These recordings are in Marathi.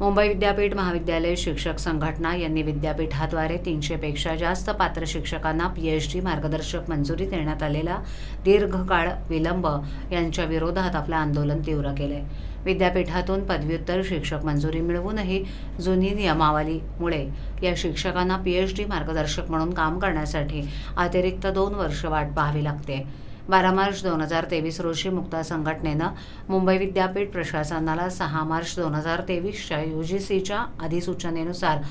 मुंबई विद्यापीठ महाविद्यालय शिक्षक संघटना यांनी विद्यापीठाद्वारे तीनशेपेक्षा जास्त पात्र शिक्षकांना पीएचडी मार्गदर्शक मंजुरी देण्यात आलेला दीर्घकाळ विलंब यांच्या विरोधात आपलं आंदोलन तीव्र केलंय. विद्यापीठातून पदव्युत्तर शिक्षक मंजुरी मिळवूनही जुनी नियमावलीमुळे या शिक्षकांना पीएचडी मार्गदर्शक म्हणून काम करण्यासाठी अतिरिक्त दोन वर्ष वाट पाहावी लागते. बारा मार्च दोन हजार तेवीस रोजी मुक्ता संघटनेनं मुंबई विद्यापीठ प्रशासनाला सहा मार्च दोन हजार तेवीसच्या यू जी सीच्या अधिसूचनेनुसार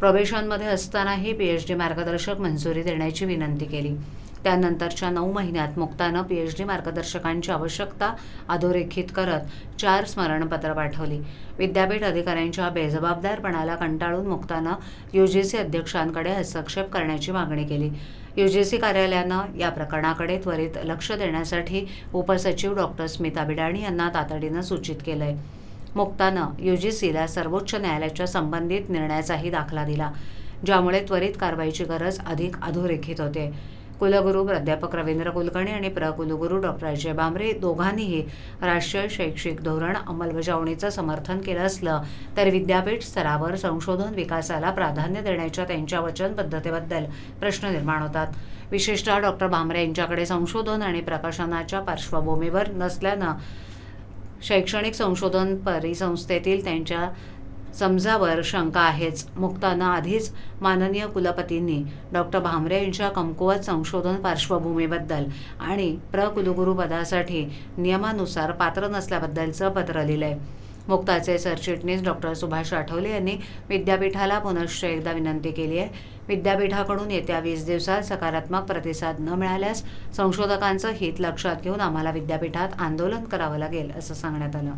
प्रोबेशनमध्ये असतानाही पीएचडी मार्गदर्शक मंजुरी देण्याची विनंती केली. त्यानंतरच्या नऊ महिन्यात मुक्तानं पीएचडी मार्गदर्शकांची आवश्यकता अधोरेखित करत चार स्मरणपत्र पाठवली. विद्यापीठ अधिकाऱ्यांच्या बेजबाबदारपणाला कंटाळून मुक्तानं यूजीसी अध्यक्षांकडे हस्तक्षेप करण्याची मागणी केली. यूजीसी कार्यालयानं या प्रकरणाकडे त्वरित लक्ष देण्यासाठी उपसचिव डॉक्टर स्मिता बिडाणी यांना तातडीनं सूचित केलंय. मुक्तानं सीला सर्वोच्च न्यायालयाच्या संबंधित निर्णयाचाही दाखला दिला ज्यामुळे त्वरित कारवाईची गरज अधिक अधोरेखित होते. कुलगुरू प्राध्यापक रवींद्र कुलकर्णी आणि प्रकुलगुरू डॉक्टर अजय बांबरे दोघांनीही राष्ट्रीय शैक्षिक धोरण अंमलबजावणीचं समर्थन केलं असलं तर विद्यापीठ स्तरावर संशोधन विकासाला प्राधान्य देण्याच्या त्यांच्या वचनबद्धतेबद्दल प्रश्न निर्माण होतात. विशेषतः डॉक्टर भामरे यांच्याकडे संशोधन आणि प्रकाशनाच्या पार्श्वभूमीवर नसल्यानं शैक्षणिक संशोधन परिसंस्थेतील त्यांच्या समजावर शंका आहेच. मुक्तानं आधीच माननीय कुलपतींनी डॉक्टर भामरे यांच्या कमकुवत संशोधन पार्श्वभूमीबद्दल आणि प्रकुलगुरू पदासाठी नियमानुसार पात्र नसल्याबद्दलचं पत्र लिहिलंय. मुक्ताचे सरचिटणीस डॉक्टर सुभाष आठवले यांनी विद्यापीठाला पुनश्च एकदा विनंती केली आहे. विद्यापीठाकडून येत्या वीस दिवसात सकारात्मक प्रतिसाद न मिळाल्यास संशोधकांचं हित लक्षात घेऊन आम्हाला विद्यापीठात आंदोलन करावं लागेल असं सांगण्यात आलं.